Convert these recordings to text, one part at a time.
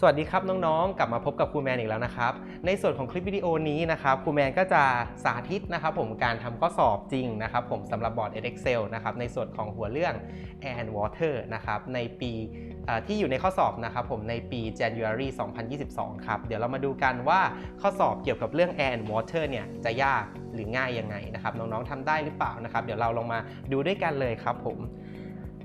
สวัสดีครับน้องๆ กลับมาพบกับครูแมนอีกแล้วนะครับ ในส่วนของคลิปวิดีโอนี้นะครับครูแมนก็จะสาธิตนะครับผมการทำข้อสอบจริงนะครับผมสำหรับบอร์ด Excel นะครับในส่วนของหัวเรื่อง Air and Water นะครับในปีที่อยู่ในข้อสอบนะครับผมในปี January 2022 ครับ เดี๋ยวเรามาดูกันว่าข้อสอบเกี่ยวกับเรื่อง Air and Water เนี่ยจะยากหรือง่ายยังไงนะครับน้องๆทำได้หรือเปล่านะครับเดี๋ยวเราลองมาดูด้วยกันเลยครับผม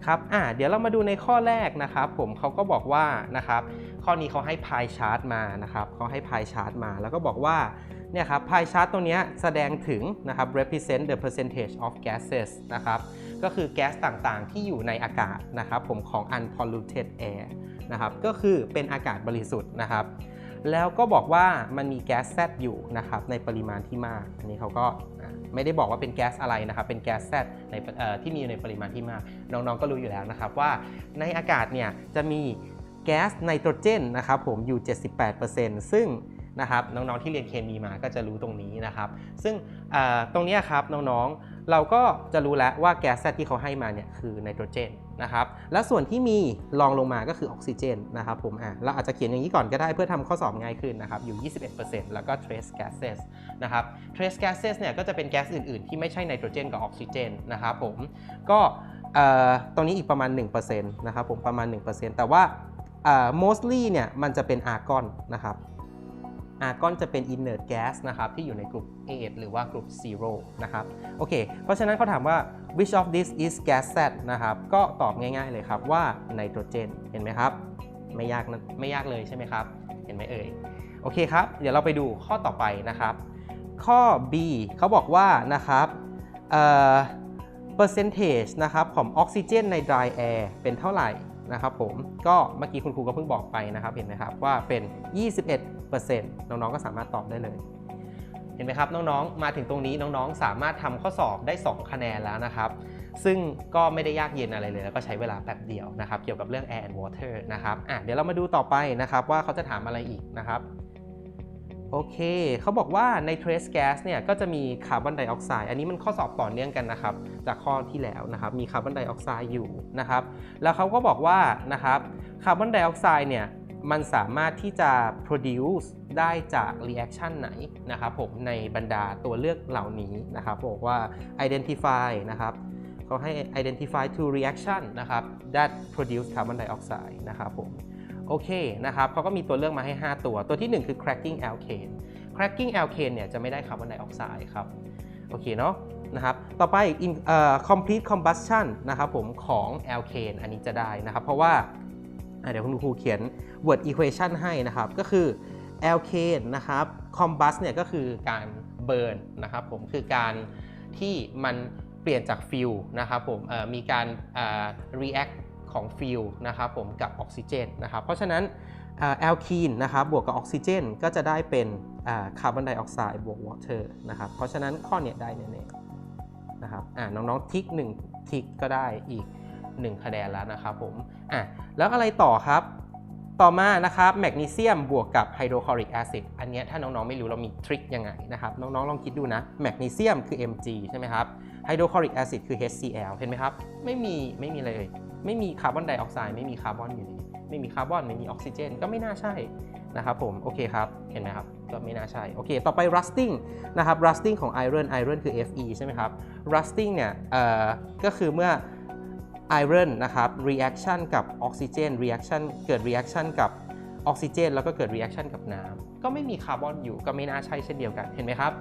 ครับอ่าเดี๋ยวเรามาดูในข้อแรกนะครับผมเขาก็บอกว่านะครับ ข้อนี้เขาให้พายชาร์ตมานะครับเขาให้พายชาร์ตมา แล้วก็บอกว่าเนี่ยครับพายชาร์ตตรงนี้แสดงถึงนะครับ represent the percentage of gases นะครับก็คือแก๊สต่างๆ ที่อยู่ในอากาศนะครับผมของ unpolluted air นะครับก็คือเป็นอากาศบริสุทธิ์นะครับ แล้วก็บอกว่ามันมีแก๊สแซดอยู่นะครับในปริมาณที่มาก อันนี้เขาก็ไม่ได้บอกว่าเป็นแก๊สอะไรนะครับ เป็นแก๊สแซดในที่มีอยู่ในปริมาณที่มาก น้องๆก็รู้อยู่แล้วนะครับว่าในอากาศเนี่ยจะมี แก๊สไนโตรเจนนะครับผมอยู่ 78%ซึ่งนะครับน้องๆที่เรียนเคมีมาก็จะรู้ตรงนี้นะครับ ซึ่งตรงนี้ครับน้องๆเราก็จะรู้แล้วว่าแก๊สที่เขาให้มาเนี่ยคือไนโตรเจนนะครับและส่วนที่มีรองลงมาก็คือออกซิเจนนะครับผมอะเราอาจจะเขียนอย่างนี้ก่อนก็ได้เพื่อทำข้อสอบง่ายขึ้นนะครับอยู่ 21%แล้วก็ trace gases นะครับ trace gases เนี่ยก็จะเป็นแก๊สอื่นๆ ที่ไม่ใช่ไนโตรเจนกับออกซิเจนนะครับผมก็ตรงนี้อีกประมาณ 1%นะครับผมประมาณ 1%แต่ว่า mostly เนี่ยมันจะเป็นอาร์กอนนะครับอาร์กอนจะเป็น inert gas นะครับที่อยู่ในกลุ่ม 8 หรือว่ากลุ่ม 0 นะครับโอเค เพราะฉะนั้นเขาถามว่า which of this is gas set นะครับก็ตอบง่ายๆเลยครับว่าไนโตรเจนเห็นไหมครับ ไม่ยากนะไม่ยากเลยใช่ไหมครับ เห็นไหมเอ่ยโอเคครับ เดี๋ยวเราไปดูข้อต่อไปนะครับ ข้อ B เขาบอกว่านะครับเอ่อ percentage นะครับของออกซิเจนใน dry air เป็นเท่าไหร่ นะครับผมก็เมื่อกี้คุณครูก็เพิ่งบอกไปนะครับเห็นไหมครับว่าเป็น 21%น้องๆก็สามารถตอบได้เลย เห็นไหมครับน้องๆ มาถึงตรงนี้น้องๆ สามารถทำข้อสอบได้ 2 คะแนนแล้วนะครับ ซึ่งก็ไม่ได้ยากเย็นอะไรเลย แล้วก็ใช้เวลาแป๊บเดียวนะครับ เกี่ยวกับเรื่อง air and water นะครับอะเดี๋ยวเรามาดูต่อไปนะครับว่าเขาจะถามอะไรอีกนะครับ โอเค เขาบอกว่าใน trace gas เนี่ยก็จะมีคาร์บอนไดออกไซด์ อันนี้มันข้อสอบต่อเนื่องกันนะครับ จากข้อที่แล้วนะครับ มีคาร์บอนไดออกไซด์อยู่นะครับ แล้วเขาก็บอกว่านะครับ คาร์บอนไดออกไซด์เนี่ยมันสามารถที่จะ produce ได้จาก reaction ไหนนะครับผม ในบรรดาตัวเลือกเหล่านี้นะครับ บอกว่า identify นะครับเขาให้ identify two reaction นะครับ that produce carbon dioxide นะครับผม โอเคนะครับเขาก็มีตัวเลือกมาให้ 5 ตัว ตัวทีหนึ่1 คือ cracking alkane cracking alkane เนี่ยจะไม่ได้คาร์บอนไดออกไซด์ครับ โอเคเนาะนะครับ ต่อไป in- เอ่อ complete combustion นะครับผมของ alkane อันนี้จะได้นะครับ เพราะว่า เดี๋ยวคุณครูเขียน word equation ให้นะครับ ก็คือ alkane นะครับ combust เนี่ยก็คือการ burn นนะครับผม คือการที่มันเปลี่ยนจากฟิลนะครับผมมีการ react ของฟิลนะครับผมกับออกซิเจนนะครับเพราะฉะนั้นแอลคีนนะครับบวกกับออกซิเจนก็จะได้เป็นคาร์บอนไดออกไซด์บวกวอเตอร์นะครับเพราะฉะนั้นข้อเนี้ยได้แน่ๆนะครับอ่าน้องๆทิก1ทิกก็ได้อีก 1 คะแนนแล้วนะครับผมอะแล้วอะไรต่อครับต่อมานะครับแมกนีเซียมบวกกับไฮโดรคลอริกแอซิดอันเนี้ยถ้าน้องๆไม่รู้เรามีทริคยังไงนะครับน้องๆลองคิดดูนะแมกนีเซียมคือ Mg ใช่ไหมครับไฮโดรคลอริกแอซิดคือ HCl เห็นไหมครับ ไม่มีไม่มีอะไรเลย ไม่มีคาร์บอนไดออกไซด์ไม่มีคาร์บอนอยู่ในนี้ไม่มีคาร์บอนไม่มีออกซิเจน ก็ไม่น่าใช่นะครับผมโอเคครับเห็นไหมครับก็ไม่น่าใช่โอเค ต่อไป rusting นะครับ rusting ของ iron iron คือ Fe ใช่ไหมครับ rusting เนี่ยเอ่อก็คือเมื่อ iron นะครับ reaction กับออกซิเจน reaction เกิด reaction กับออกซิเจน แล้วก็เกิด reaction กับน้ำก็ไม่มีคาร์บอนอยู่ก็ไม่น่าใช่เช่นเดียวกันเห็นไหมครับ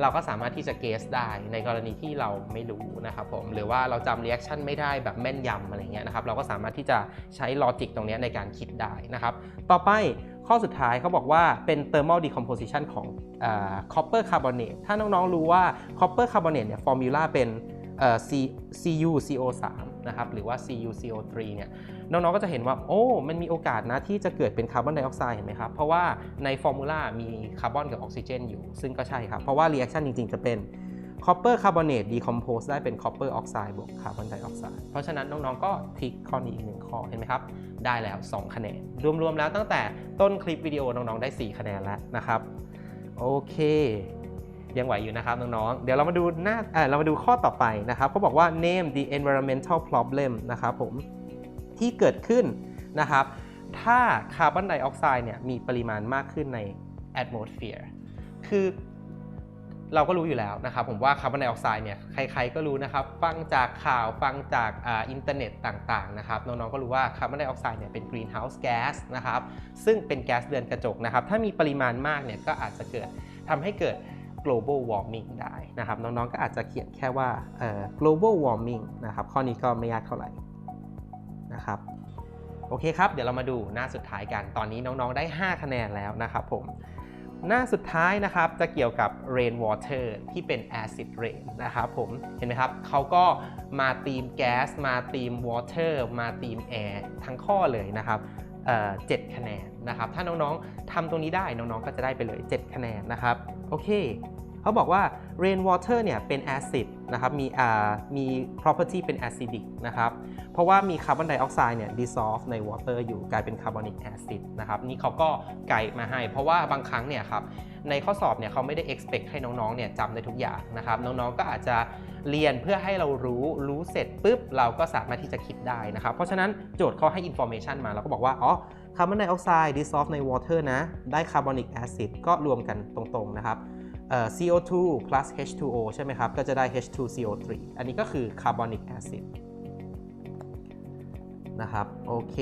เราก็สามารถที่จะเกสได้ในกรณีที่เราไม่รู้นะครับผมหรือว่าเราจำ reaction ไม่ได้แบบแม่นยำอะไรเงี้ยนะครับเราก็สามารถที่จะใช้ลอจิกตรงนี้ในการคิดได้นะครับต่อไปข้อสุดท้ายเขาบอกว่าเป็น thermal decomposition ของ copper carbonate ถ้าน้องๆรู้ว่า copper carbonate เนี่ย formula เป็น CuCO3 นะครับหรือว่า CuCO3 เนี่ย น้องๆก็จะเห็นว่า โอ้ มันมีโอกาสนะที่จะเกิดเป็นคาร์บอนไดออกไซด์เห็นไหมครับ เพราะว่าในฟอร์มูลามีคาร์บอนกับออกซิเจนอยู่ ซึ่งก็ใช่ครับ เพราะว่า reaction จริงๆ จะเป็น copper carbonate decompose ได้เป็น copper oxide บวกคาร์บอนไดออกไซด์เพราะฉะนั้นน้องๆ ก็ทิกข้อนี้อีกหนึ่งข้อเห็นไหมครับ ได้แล้ว 2 คะแนน รวมๆ แล้วตั้งแต่ต้นคลิปวิดีโอน้องๆ ได้ 4 คะแนนแล้วนะครับ โอเค ยังไหวอยู่นะครับน้องๆ เดี๋ยวเรามาดูหน้าเออเรามาดูข้อต่อไปนะครับเขาบอกว่า name the environmental problem นะครับผม ที่เกิดขึ้นนะครับ ถ้าคาร์บอนไดออกไซด์เนี่ยมีปริมาณมากขึ้นใน atmosphere คือเราก็รู้อยู่แล้วนะครับ ผมว่าคาร์บอนไดออกไซด์เนี่ยใครๆก็รู้นะครับ ฟังจากข่าวฟังจากอ,อินเทอร์เน็ตต่างๆนะครับน้องๆก็รู้ว่าคาร์บอนไดออกไซด์เนี่ยเป็นกรีนเฮาส์แก๊สนะครับซึ่งเป็นแก๊สเรือนกระจกนะครับ ถ้ามีปริมาณมากเนี่ยก็อาจจะเกิดทำให้เกิด global warming ได้นะครับ น้องๆก็อาจจะเขียนแค่ว่าเอ่อ global warming นะครับข้อนี้ก็ไม่ยากเท่าไหร่ นะครับ โอเคครับ เดี๋ยวเรามาดูหน้าสุดท้ายกัน ตอนนี้น้องๆได้ 5 คะแนนแล้วนะครับผม หน้าสุดท้ายนะครับจะเกี่ยวกับ rain water ที่เป็น acid rain นะครับผม เห็นไหมครับเขาก็มาตีมแก๊ส มาตีม water มาตีม air ทั้งข้อเลยนะครับเอ่อ7คะแนนนะครับ ถ้าน้องๆทำตรงนี้ได้น้องๆก็จะได้ไปเลย 7 คะแนนนะครับ โอเค เขาบอกว่า rain water เนี่ยเป็น acid นะครับมีอ่ามี property เป็น acidic นะครับเพราะว่ามีคาร์บอนไดออกไซด์เนี่ย dissolve ใน water อยู่กลายเป็นคาร์บอนิกแอซิดนะครับนี่เขาก็ไกด์มาให้ เพราะว่าบางครั้งเนี่ยครับในข้อสอบเนี่ยเขาไม่ได้ expect ให้น้องๆเนี่ยจำได้ทุกอย่างนะครับน้องๆก็อาจจะเรียนเพื่อให้เรารู้รู้เสร็จปุ๊บ เราก็สามารถที่จะคิดได้นะครับเพราะฉะนั้นโจทย์เขาให้ information มาเราก็บอกว่าอ๋อคาร์บอนไดออกไซด์ dissolve ใน water นะได้คาร์บอนิกแอซิดก็รวมกันตรงๆนะครับ CO2 plus H2O ใช่ไหมครับ ก็จะได้ H2CO3 อันนี้ก็คือคาร์บอนิกแอซิดนะครับ โอเค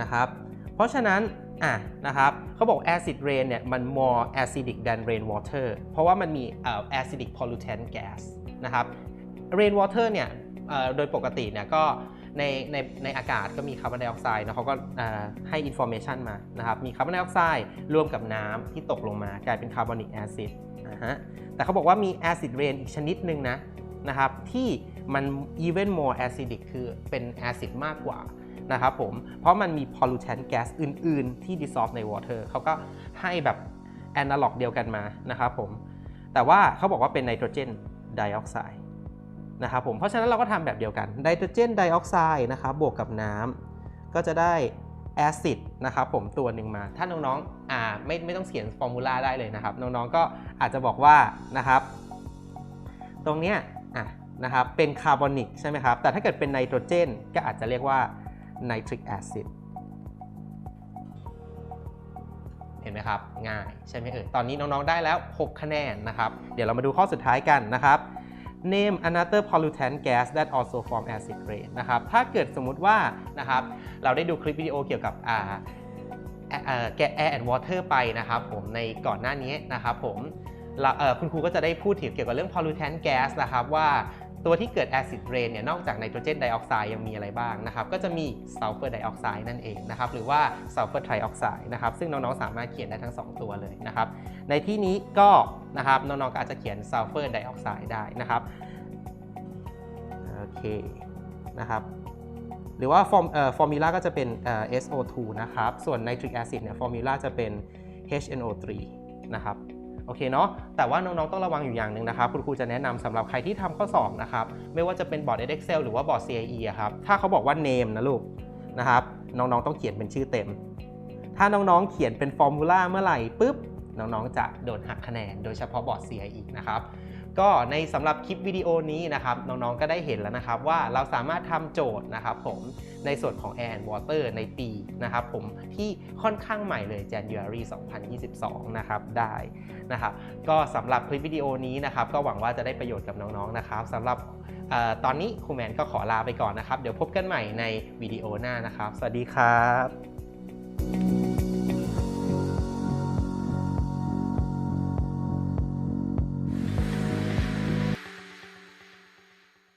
นะครับ เพราะฉะนั้น อะ นะครับ เขาบอก acid rain เนี่ย มัน more acidic than rain water เพราะว่ามันมีเอ่อ acidic pollutant gas นะครับ rain water เนี่ยโดยปกติเนี่ยก็ในในในอากาศก็มีคาร์บอนไดออกไซด์นะเขาก็ให้ information มานะครับ มีคาร์บอนไดออกไซด์รวมกับน้ำที่ตกลงมากลายเป็นคาร์บอนิกแอซิด นะฮะแต่เขาบอกว่ามี acid rain อีกชนิดหนึ่งนะนะครับที่มัน even more acidic คือเป็นแอซิดมากกว่านะครับผม เพราะมันมี pollutant gas อื่น ๆ ที่ dissolve ใน water เขาก็ให้แบบ analog เดียวกันมานะครับผม แต่ว่าเขาบอกว่าเป็นไนโตรเจนไดออกไซด์นะครับผม เพราะฉะนั้นเราก็ทำแบบเดียวกันไนโตรเจนไดออกไซด์นะครับบวกกับน้ำก็จะได้ แอซิดนะครับผมตัวหนึ่งมา ถ้าน้องๆอ่าไม่ไม่ต้องเขียนฟอร์มูลาได้เลยนะครับ น้องๆก็อาจจะบอกว่านะครับ ตรงเนี้ยอะนะครับเป็นคาร์บอนิกใช่ไหมครับ แต่ถ้าเกิดเป็นไนโตรเจนก็อาจจะเรียกว่า nitric acid เห็นไหมครับ ง่ายใช่ไหมเอ่ยตอนนี้น้องๆได้แล้ว 6 คะแนนนะครับ เดี๋ยวเรามาดูข้อสุดท้ายกันนะครับ name another pollutant gas that also form acid rain นะครับ ถ้าเกิดสมมุติว่านะครับเราได้ดูคลิปวิดีโอเกี่ยวกับแอร์แอนด์วอเตอร์ไปนะครับผมในก่อนหน้านี้นะครับผมคุณครูก็จะได้พูดถึงเกี่ยวกับเรื่อง pollutant gas นะครับว่า ตัวที่เกิด acid rain เนี่ยนอกจากไนโตรเจนไดออกไซด์ยังมีอะไรบ้างนะครับก็จะมี sulfur dioxide นั่นเองนะครับหรือว่า sulfur trioxide นะครับซึ่งน้องๆสามารถเขียนได้ทั้ง 2 ตัวเลยนะครับในที่นี้ก็นะครับน้องๆก็อาจจะเขียน sulfur dioxide ได้นะครับโอเคนะครับหรือว่าฟอร์มเอ่อฟอร์มูลาก็จะเป็นเอ่อ SO2 นะครับ ส่วน nitric acid เนี่ยฟอร์มูลาจะเป็น HNO3 นะครับ โอเคเนาะแต่ว่าน้องๆต้องระวังอยู่อย่างหนึ่งนะครับ คุณครูจะแนะนำสำหรับใครที่ทำข้อสอบนะครับ ไม่ว่าจะเป็นบอร์ด Excel หรือว่าบอร์ด CIE อะครับ ถ้าเขาบอกว่า name นะลูกนะครับ น้องๆต้องเขียนเป็นชื่อเต็ม ถ้าน้องๆเขียนเป็นฟอร์มูลาเมื่อไหร่ปุ๊บ น้องๆจะโดนหักคะแนน โดยเฉพาะบอร์ด CIE นะครับ ก็ในสำหรับคลิปวิดีโอนี้นะครับน้องๆก็ได้เห็นแล้วนะครับว่าเราสามารถทำโจทย์นะครับผมในส่วนของ Air and Water ในปีนะครับผมที่ค่อนข้างใหม่เลย January 2022 นะครับได้นะครับก็สำหรับคลิปวิดีโอนี้นะครับก็หวังว่าจะได้ประโยชน์กับน้องๆนะครับสำหรับออตอนนี้ครูแมนก็ขอลาไปก่อนนะครับ เดี๋ยวพบกันใหม่ในวิดีโอหน้านะครับ สวัสดีครับ